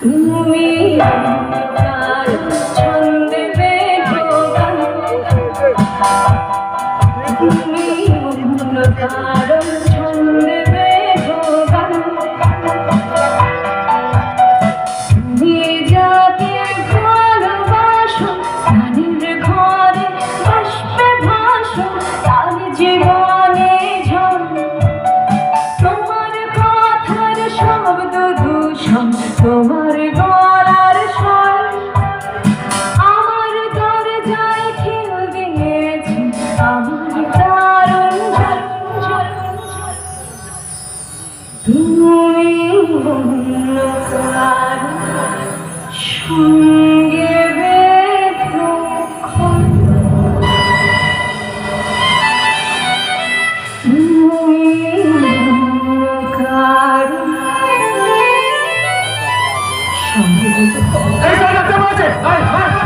তুমি 哎，来来，干嘛去？哎哎。